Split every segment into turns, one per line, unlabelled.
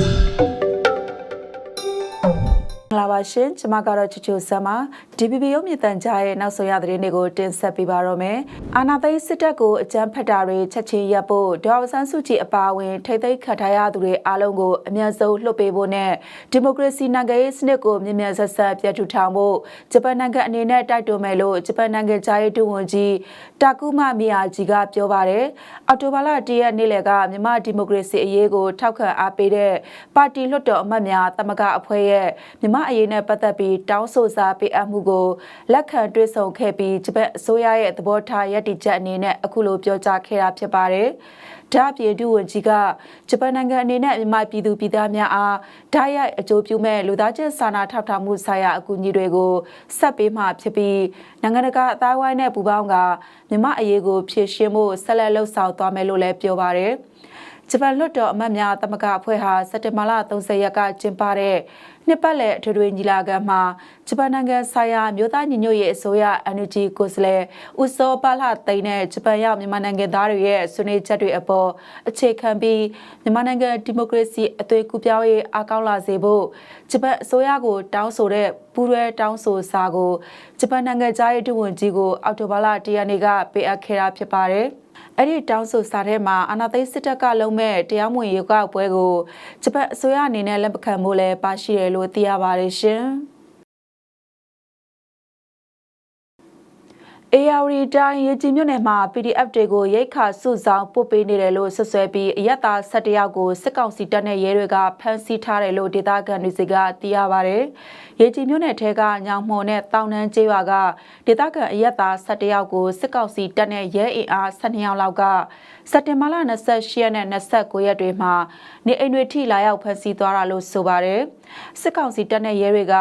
မင်္ဂလာပါရှင်ကျွန်မကတော့ချူချူဆမ်ပါ DPP ရုပ်မြင့်တန်ကြားရဲ့နောက်ဆုံးရသတင်းတွေကိုတင်ဆက်ပေးပါတော့မယ်အာနာသိန်းစစ်တပ်ကိုအကြမ်းဖက်တာတွေချက်ချင်းရပ်ဖို့ဒေါ်ဆန်းစုကြည်အပါအဝင် ထိသိမ်းခတ်ထားရသူတွေအားလုံးကိုအမြန်ဆုံးလွှတ်ပေးဖို့နဲ့ဒီမိုကရေစီနိုင်ငံရေးစနစ်ကိုမြင်မြန်ဆက်ဆက်ပြတ်ထူထောင်ဖို့ဂျပန်နိုင်ငံအနေနဲ့တိုက်တွန်းမယ်လို့ဂျပန်နိုင်ငံကြားရေးဒုဝန်ကြီးတာကူမမီယာဂျီကပြောပါတယ်အော်တိုဘာလ၁ရက်နေ့လယ်ကမြန်မာဒီမိုကရေစီအရေးကိုထောက်ခံအားပေးတဲ့ပါတီလွှတ်တော်အမတ်များတမကအဖွဲ့ရဲ့မြန်မာအရေးနဲ့ပတ်သက်ပြီးတောင်းဆိုစာပေးအပ်မှုကိုလက်ခံတွေ့ဆုံခဲ့ပြီးဂျပန်အစိုးရရဲ့သဘောထားရည်တည်ချက်အနေနဲ့အခုလိုပြောကြားခဲ့တာဖြစ်ပါတယ်။ဒါ့အပြင်ဒုဝန်ကြီးကဂျပန်နိုင်ငံအနေနဲ့မြန်မာပြည်သူပြည်သားများအားဓာတ်ရိုက်အကျိုးပြုမဲ့လူသားချင်းစာနာထောက်ထားမှုဆိုင်ရာအကူအညီတွေကိုဆက်ပေးမှဖြစ်ပြီးနိုင်ငံတကာအသားဝိုင်းနဲ့ပူးပေါင်းကမြန်မာအရေးကိုဖြည့်ရှင်းဖို့ဆက်လက်လှုပ်ဆောင်သွားမယ်လို့လည်းပြောပါတယ်။ ဂျပန်လွှတ်တော်အမတ်များတမကအဖွဲ့ဟာစက်တင်ဘာလ30ရက်ကကျင်းပတဲ့နှစ်ပတ်လည်အထွေထွေညီလာခံမှာဂျပန်နိုင်ငံဆိုင်ရာမြို့သားညီညွတ်ရေးအစိုးရ NUG ကိုယ်စားလှယ်ဦးစောပါလာသိန်းနဲ့ဂျပန်ရောက်မြန်မာနိုင်ငံသားတွေရဲ့ဆွေးနွေးချက်တွေအပေါ်အခြေခံပြီးမြန်မာနိုင်ငံဒီမိုကရေစီအသွင်ကူးပြောင်းရေးအကောက်လာစေဖို့ဂျပန်အစိုးရကိုတောင်းဆိုတဲ့ပူးရဲတောင်းဆိုစာကိုဂျပန်နိုင်ငံသားရေးဒုဝန်ကြီးကိုအောက်တိုဘာလ၁ရက်နေ့ကပေးအပ်ခဲ့တာဖြစ်ပါတယ်။ အဲ့ဒီတောင်းဆိုစာထဲမှာအာဏာသိမ်းစစ်တပ်ကလုံးမဲ့တရားမဝင်ရုပ်ောက်ပွဲကိုဂျပန်အစိုးရအနေနဲ့လက်မခံဖို့လည်းပါရှိတယ်လို့သိရပါတယ်ရှင်။ AR တိုင်းရေကြီးမြို့နယ်မှာ PDF တွေကိုရိတ်ခါစုဆောင်ပို့ပေးနေတယ်လို့ဆွဆွဲပြီးအရက်သား17ယောက်ကိုစစ်ကောင်စီတပ်နဲ့ရဲတွေကဖမ်းဆီးထားတယ်လို့ဒေသခံတွေကသိရပါဗျ။ရေကြီးမြို့နယ်ထဲကညောင်မှော်နဲ့တောင်နှန်းကျေးရွာကဒေသခံအရက်သား17ယောက်ကိုစစ်ကောင်စီတပ်နဲ့ရဲအင်အား12ယောက်လောက်ကစက်တင်ဘာလ28ရက်နဲ့29ရက်တွေမှာနေအိမ်တွေထိလာရောက်ဖမ်းဆီးသွားတာလို့ဆိုပါတယ်။စစ်ကောင်စီတပ်နဲ့ရဲတွေက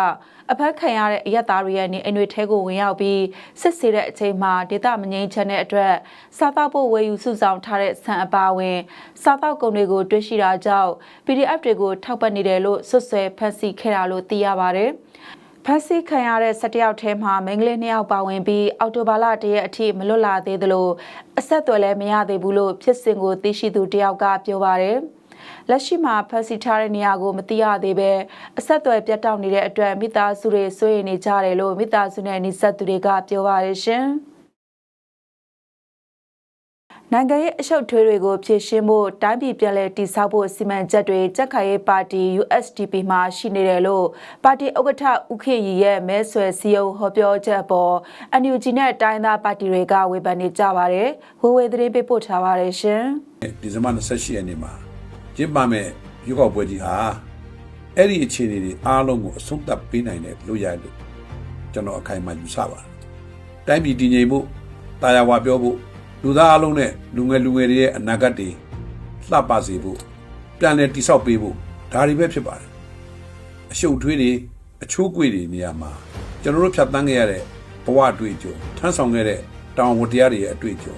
အဖက်ခံရတဲ့အရက်သားတွေရဲ့နေအိမ်တွေထဲကိုဝင်ရောက်ပြီးစစ်ဆေးတဲ့အချိန်မှာဒေသမငိမ့်ချက်တဲ့အတွက်စားတောက်ဖို့ဝယ်ယူစုဆောင်ထားတဲ့ဆန်အပါဝင်စားတောက်ကုန်တွေကိုတွေ့ရှိတာကြောင့် PDF တွေကိုထောက်ပံ့နေတယ်လို့ဆွဆွဲဖန်ဆီးခဲ့တာလို့သိရပါတယ်။ဖမ်းဆီးခံရတဲ့၁၁ယောက်ထဲမှာမိန်းကလေး၂ယောက်ပါဝင်ပြီးအော်တိုဘာလတရက်အထိမလွတ်လာသေးသလိုအဆက်အသွယ်လည်းမရသေးဘူးလို့ဖြစ်စဉ်ကိုသိရှိသူတယောက်ကပြောပါတယ်။ လက်ရှိမှာဖမ်းဆီးထားတဲ့နေရာကိုမသိရသေးပဲအဆက်အသွယ်ပြတ်တောက်နေတဲ့အတွက်မိသားစုတွေစိုးရိမ်နေကြတယ်လို့မိသားစုနဲ့နှိစက်သူတွေကပြောပါတယ်ရှင်နိုင်ငံရေးအရှုပ်ထွေးတွေကိုဖြည့်ရှင်းဖို့တိုင်းပြည်ပြည်လဲတည်ဆောက်ဖို့စီမံချက်တွေကြက်ခိုင်ရေးပါတီ USDP မှာရှိနေတယ်လို့ပါတီဥက္ကဋ္ဌဦးခေရီရဲ့မဲဆွယ်စည်းရုံးဟောပြောချက်ပေါ် NUG နဲ့တိုင်းသားပါတီတွေကဝေဖန်နေကြပါတယ်။ဝေဝေသတင်းပေးပို့ထားပါတယ်ရှင်။
ဒီဇင်ဘာ28ရက်နေ့မှာ ကျင်းပမဲ့ရွေးကောက်ပွဲကြီးဟာအဲ့ဒီအခြေအနေတွေအားလုံးကိုအဆုံးသတ်ပေးနိုင်တဲ့လို့ရလို့ကျွန်တော်အခိုင်အမာယူဆပါတယ်။တိုင်းပြည်တည်ငြိမ်ဖို့တာယာဝါပြောဖို့လူသားအလုံးနဲ့လူငယ်လူငယ်တွေရဲ့အနာဂတ်တွေလှပစေဖို့ပြန်လည်တိဆောက်ပေးဖို့ဒါတွေပဲဖြစ်ပါတယ်။အရှုပ်ထွေးတွေအချိုးကွေတွေနေရာမှာကျွန်တော်တို့ဖြတ်တန်းခဲ့ရတဲ့ဘဝအတွေ့အကြုံထမ်းဆောင်ခဲ့တဲ့တောင်ဝတရားတွေရဲ့အတွေ့အကြုံ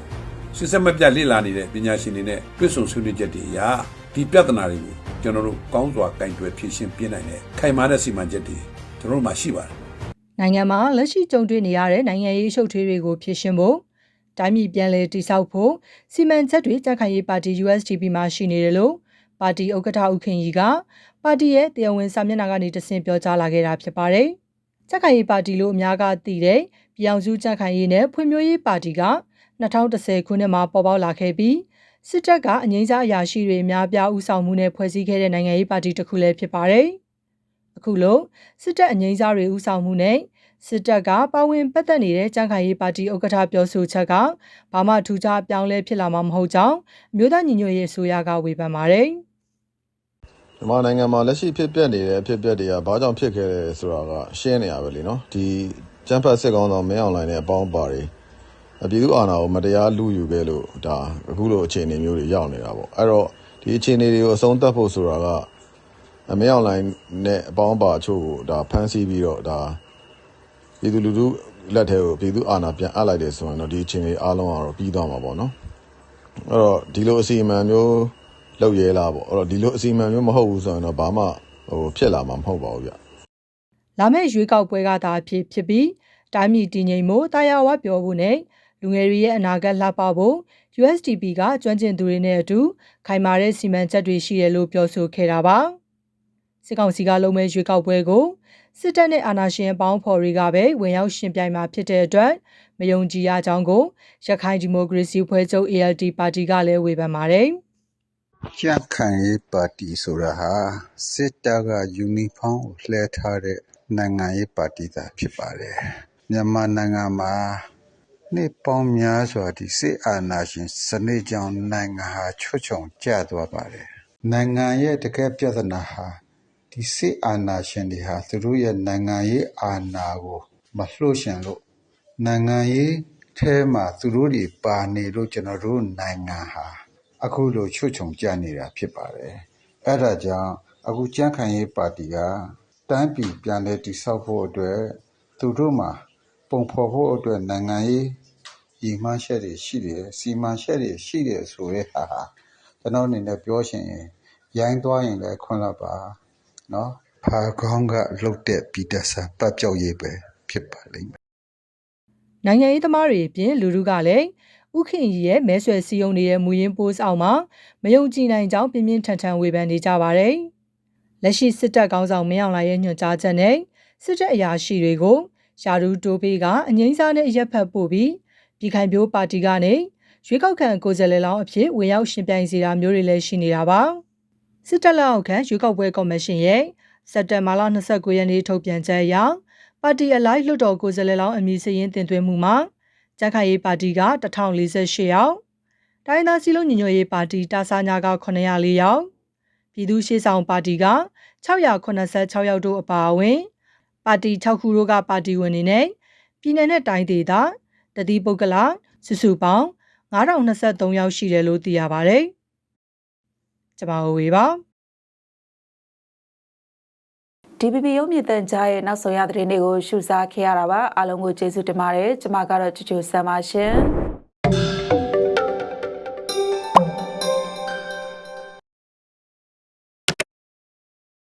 စစ်စက်မပြတ်လေ့လာနေတဲ့ပညာရှင်တွေနဲ့တွေ့ဆုံဆွေးနွေးချက်တွေအရာ ဒီပြဿနာတွေကိုကျွန်တော်တို့ကောင်းစွာကင်တွယ်ဖြေရှင်းပြနိုင်တဲ့ခိုင်မာတဲ့စီမံချက်တွေကျွန်တော်တို့မှာရှိပါတယ်။
နိုင်ငံမှာလက်ရှိကြုံတွေ့နေရတဲ့နိုင်ငံရေးရှုပ်ထွေးတွေကိုဖြေရှင်းဖို့တိုင်းပြည်ပြန်လည်တည်ဆောက်ဖို့စီမံချက်တွေကြက်ခိုင်ရေးပါတီ USDP မှာရှိနေတယ်လို့ပါတီဥက္ကဋ္ဌဦးခင်ကြီးကပါတီရဲ့တရားဝင်စာမျက်နှာကနေတဆင့်ပြောကြားလာခဲ့တာဖြစ်ပါတယ်။ကြက်ခိုင်ရေးပါတီလို့အများကသိတဲ့ပြည်အောင်စုကြက်ခိုင်ရေးနဲ့ဖွံ့ဖြိုးရေးပါတီက2010ခုနှစ်မှာပေါ်ပေါက်လာခဲ့ပြီး စစ်တပ်ကအငိမ့်စားအရာရှိတွေအများပြားဦးဆောင်မှုနဲ့ဖွဲ့စည်းခဲ့တဲ့နိုင်ငံရေးပါတီတစ်ခုလည်းဖြစ်ပါတယ်။အခုလိုစစ်တပ်အငိမ့်စားတွေဦးဆောင်မှုနဲ့စစ်တပ်ကပါဝင်ပတ်သက်နေတဲ့ကြံ့ခိုင်ရေးပါတီဥက္ကဋ္ဌပြောဆိုချက်ကဘာမှထူးခြားပြောင်းလဲဖြစ်လာမှာမဟုတ်ကြောင်းမြို့သားညီညွတ်ရေးအစိုးရကဝေဖန်ပါတယ်။
မြန်မာနိုင်ငံမှာလက်ရှိဖြစ်ပျက်နေတဲ့အဖြစ်အပျက်တွေကဘာကြောင့်ဖြစ်ခဲ့လဲဆိုတာကရှင်းနေရပဲလीနော်ဒီကျန်းဖတ်စစ်ကောင်းဆောင်မင်းအောင်လှိုင်နဲ့အပေါင်းပါတွေ ပြည်သူအာဏာကိုမတရားလူယူခဲ့လို့ဒါအခုလိုအခြေအနေမျိုးတွေရောက်နေတာပေါ့အဲ့တော့ဒီအခြေအနေတွေကိုအဆုံးသတ်ဖို့ဆိုတာကအမေအောင်လိုင်းနဲ့အပေါင်းပါအချို့ကိုဒါဖမ်းဆီးပြီးတော့ဒါပြည်သူလူထုလက်ထဲကိုပြည်သူအာဏာပြန်အပ်လိုက်တယ်ဆိုရင်တော့ဒီအခြေအနေအားလုံးကတော့ပြီးသွားမှာပေါ့နော်အဲ့တော့ဒီလိုအစီအမံမျိုးလောက်ရဲလားပေါ့အဲ့တော့ဒီလိုအစီအမံမျိုးမဟုတ်ဘူးဆိုရင်တော့ဘာမှဟိုဖြစ်လာမှာမဟုတ်ပါဘူးဗျ
လာမယ့်ရွေးကောက်ပွဲကသာဖြစ်ဖြစ်ပြီးတိုင်းပြည်တည်ငြိမ်မှုတာယာဝပြောဖို့နဲ့ လူငယ်တွေရဲ့အနာဂတ်လှပဖို့ USDP ကကျွမ်းကျင်သူတွေနဲ့အတူခိုင်မာတဲ့စီမံချက်တွေရှိတယ်လို့ပြောဆိုခဲ့တာပါစစ်ကောင်စီကလုံမဲ့ရွေးကောက်ပွဲကိုစစ်တပ်နဲ့အာဏာရှင်အပေါင်းဖော်တွေကပဲဝင်ရောက်ရှင်ပြိုင်မှာဖြစ်တဲ့အတွက်မယုံကြည်ရကြောင်းကိုရခိုင်ဒီမိုကရေစီဖွဲ့ချုပ် ALD ပါတီကလည်းဝေဖန်ပါတယ်။
ကြန့်ခိုင်ရေးပါတီဆိုတာဟာစစ်တပ်ကယူနီဖောင်းကိုလှဲထားတဲ့နိုင်ငံရေးပါတီသာဖြစ်ပါတယ်မြန်မာနိုင်ငံမှာ နှစ်ပေါင်းများစွာ ဒီစစ်အာဏာရှင်စနစ်ကြောင့် နိုင်ငံဟာ ချွတ်ချုံကျသွားပါတယ် နိုင်ငံရဲ့ တကယ်ပြဿနာဟာ ဒီစစ်အာဏာရှင်တွေဟာ သူတို့ရဲ့ နိုင်ငံရေးအာဏာကို မလှုပ်ရှင်လို့ နိုင်ငံရေးထဲမှာ သူတို့တွေပါနေလို့ ကျွန်တော်တို့နိုင်ငံဟာ အခုလို ချွတ်ချုံကြနေတာ ဖြစ်ပါတယ်။အဲဒါကြောင့် အခုကြန့်ခိုင်ရေးပါတီကတန်းပြည် ပြန်လဲတိဆောက်ဖို့အတွက် သူတို့မှာ ပုံဖော်ဖို့အတွက် နိုင်ငံရေး ရည်မှန်းချက်တွေရှိတယ်စီမံချက်တွေရှိတယ်ဆိုရဲဟာဟာကျွန်တော်အနေနဲ့ပြောချင်ရင်ရိုင်းသွားရင်လည်းခွင့်လာပါနော်ဖာကောင်းကလှုပ်တဲ့ပြည်တဆန်ပတ်ပြောက်ရေးပဲဖြစ်ပါလိမ့်မယ်
နိုင်ငံရေးသမားတွေအပြင်လူထုကလည်းဥခင်ကြီးရဲ့မဲဆွယ်စည်းရုံးနေတဲ့မူရင်းပိုးဆောင်မှာမယုံကြည်နိုင်ကြောင်းပြင်းပြင်းထန်ထန်ဝေဖန်နေကြပါတယ်။လက်ရှိစစ်တပ်ကောင်းဆောင်မင်းအောင်လှိုင်ရဲ့ညွှန်ကြားချက်နဲ့စစ်တပ်အရာရှိတွေကိုယာဒူတိုးပေးကအငိမ့်စားနဲ့ရက်ဖက်ပို့ပြီး ပြည်ခိုင်ပြိုးပါတီကနေရွေးကောက်ခံကိုယ်စားလှယ်လောင်းအဖြစ်ဝင်ရောက်ရှင်ပြိုင်စီတာမျိုးတွေလည်းရှိနေတာပါ။စစ်တပ်လက်အောက်ခံရွေးကောက်ပွဲကော်မရှင်ရဲ့စက်တင်ဘာလ29ရက်နေ့ထုတ်ပြန်ချက်အရပါတီအလိုက်လွှတ်တော်ကိုယ်စားလှယ်လောင်းအမည်စရင်းတင်သွင်းမှုမှာကြက်ခိုင်ရေးပါတီက1048ယောက်တိုင်းသားစည်းလုံးညီညွတ်ရေးပါတီတာဆာညာက904ယောက်ပြည်သူ့ရှေ့ဆောင်ပါတီက686ယောက်တို့အပါအဝင် ပါတီ6ခုတို့ကပါတီဝင်တွေနဲ့ပြည်내နဲ့တိုင်းဒေသ တတိပုဂ္ဂလစုစုပေါင်း9023ယောက်ရှိတယ်လို့သိရပါတယ်။ကျွန်မဝေပါ
DBB ရုံမြင့်တန်ကြားရဲ့နောက်ဆုံးရသတင်းတွေကိုရှုစားခဲ့ရတာပါအားလုံးကိုကျေးဇူးတင်ပါတယ်ကျွန်မကတော့ချူချူဆမ်ပါရှင်